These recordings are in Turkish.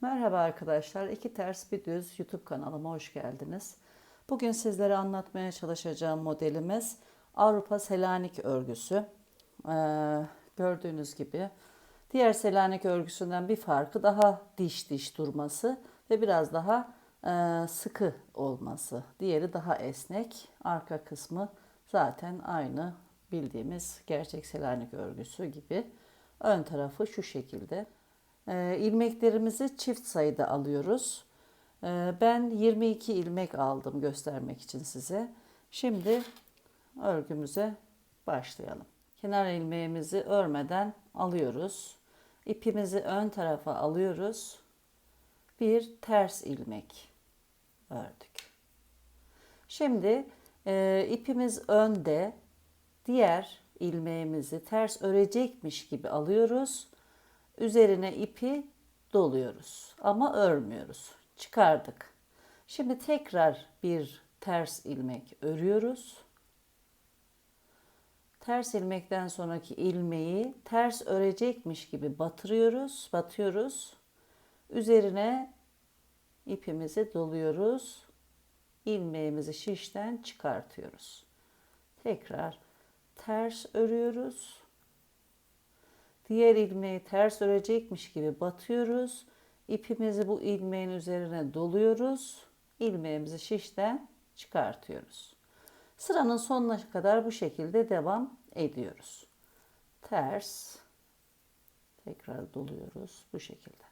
Merhaba arkadaşlar. İki Ters Bir Düz YouTube kanalıma hoş geldiniz. Bugün sizlere anlatmaya çalışacağım modelimiz Avrupa Selanik örgüsü. Ee, gördüğünüz gibi diğer Selanik örgüsünden bir farkı daha diş diş durması ve biraz daha e, sıkı olması. Diğeri daha esnek. Arka kısmı zaten aynı bildiğimiz gerçek Selanik örgüsü gibi. Ön tarafı şu şekilde. E, ilmeklerimizi çift sayıda alıyoruz. E, ben 22 ilmek aldım göstermek için size. Şimdi örgümüze başlayalım. Kenar ilmeğimizi örmeden alıyoruz. İpimizi ön tarafa alıyoruz. Bir ters ilmek ördük. Şimdi e, ipimiz önde, diğer ilmeğimizi ters örecekmiş gibi alıyoruz. Üzerine ipi doluyoruz ama örmüyoruz. Çıkardık. Şimdi tekrar bir ters ilmek örüyoruz. Ters ilmekten sonraki ilmeği ters örecekmiş gibi batırıyoruz, batıyoruz. Üzerine ipimizi doluyoruz. ilmeğimizi şişten çıkartıyoruz. Tekrar ters örüyoruz. Diğer ilmeği ters örecekmiş gibi batıyoruz. İpimizi bu ilmeğin üzerine doluyoruz. ilmeğimizi şişten çıkartıyoruz. Sıranın sonuna kadar bu şekilde devam ediyoruz. Ters tekrar doluyoruz bu şekilde.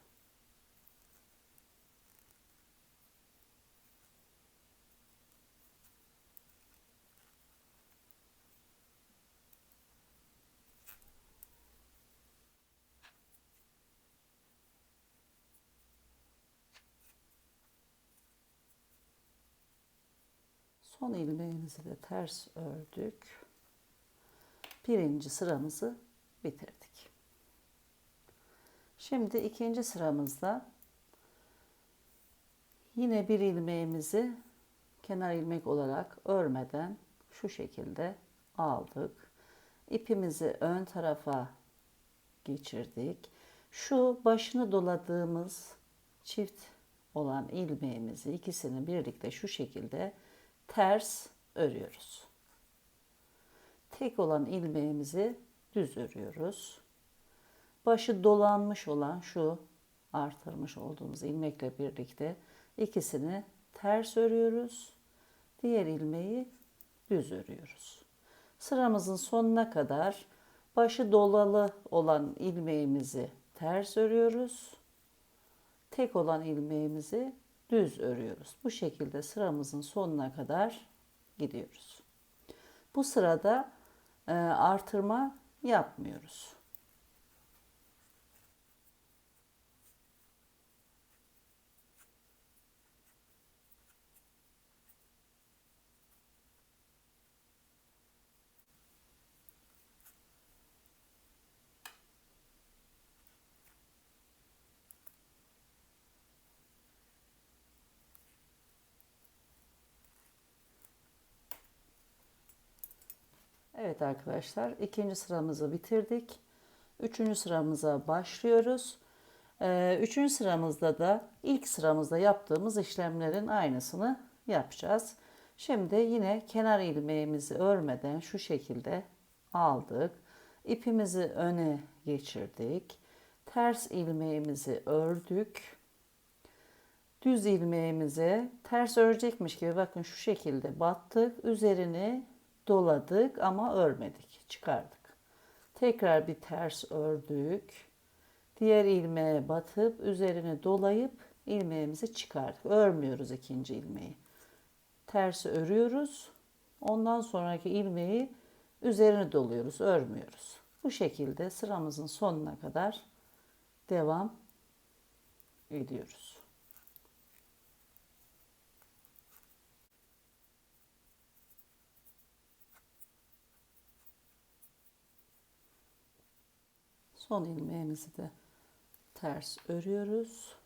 Son ilmeğimizi de ters ördük. Birinci sıramızı bitirdik. Şimdi ikinci sıramızda yine bir ilmeğimizi kenar ilmek olarak örmeden şu şekilde aldık. İpimizi ön tarafa geçirdik. Şu başını doladığımız çift olan ilmeğimizi ikisini birlikte şu şekilde ters örüyoruz. Tek olan ilmeğimizi düz örüyoruz. Başı dolanmış olan şu artırmış olduğumuz ilmekle birlikte ikisini ters örüyoruz. Diğer ilmeği düz örüyoruz. Sıramızın sonuna kadar başı dolalı olan ilmeğimizi ters örüyoruz. Tek olan ilmeğimizi düz örüyoruz. Bu şekilde sıramızın sonuna kadar gidiyoruz. Bu sırada e, artırma yapmıyoruz. Evet arkadaşlar ikinci sıramızı bitirdik. Üçüncü sıramıza başlıyoruz. Ee, üçüncü sıramızda da ilk sıramızda yaptığımız işlemlerin aynısını yapacağız. Şimdi yine kenar ilmeğimizi örmeden şu şekilde aldık. İpimizi öne geçirdik. Ters ilmeğimizi ördük. Düz ilmeğimize ters örecekmiş gibi bakın şu şekilde battık. Üzerini doladık ama örmedik. Çıkardık. Tekrar bir ters ördük. Diğer ilmeğe batıp üzerine dolayıp ilmeğimizi çıkardık. Örmüyoruz ikinci ilmeği. Tersi örüyoruz. Ondan sonraki ilmeği üzerine doluyoruz. Örmüyoruz. Bu şekilde sıramızın sonuna kadar devam ediyoruz. Son ilmeğimizi de ters örüyoruz.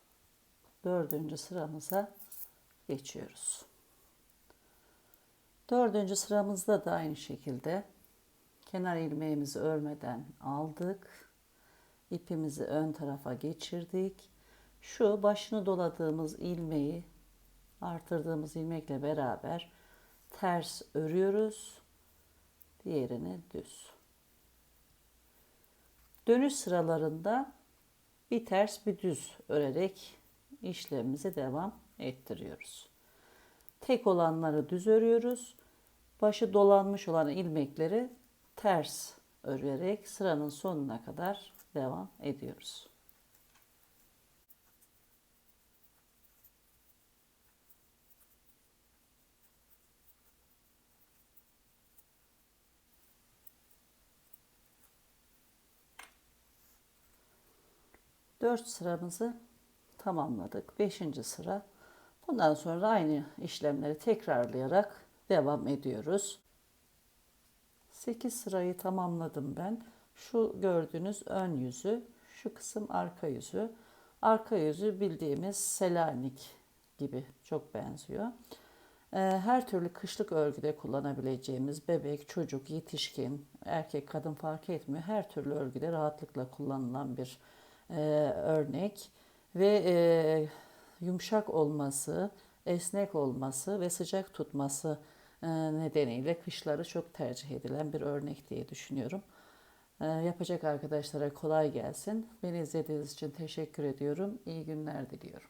Dördüncü sıramıza geçiyoruz. Dördüncü sıramızda da aynı şekilde Kenar ilmeğimizi örmeden aldık. İpimizi ön tarafa geçirdik. Şu başını doladığımız ilmeği artırdığımız ilmekle beraber ters örüyoruz. Diğerini düz. Dönüş sıralarında bir ters bir düz örerek işlemimize devam ettiriyoruz. Tek olanları düz örüyoruz. Başı dolanmış olan ilmekleri ters örerek sıranın sonuna kadar devam ediyoruz. Dört sıramızı tamamladık. Beşinci sıra. Bundan sonra aynı işlemleri tekrarlayarak devam ediyoruz. 8 sırayı tamamladım ben. Şu gördüğünüz ön yüzü, şu kısım arka yüzü. Arka yüzü bildiğimiz Selanik gibi çok benziyor. Ee, Her türlü kışlık örgüde kullanabileceğimiz bebek, çocuk, yetişkin, erkek, kadın fark etmiyor. Her türlü örgüde rahatlıkla kullanılan bir e, örnek ve e, yumuşak olması, esnek olması ve sıcak tutması e, nedeniyle kışları çok tercih edilen bir örnek diye düşünüyorum. E, Yapacak arkadaşlara kolay gelsin. Beni izlediğiniz için teşekkür ediyorum. İyi günler diliyorum.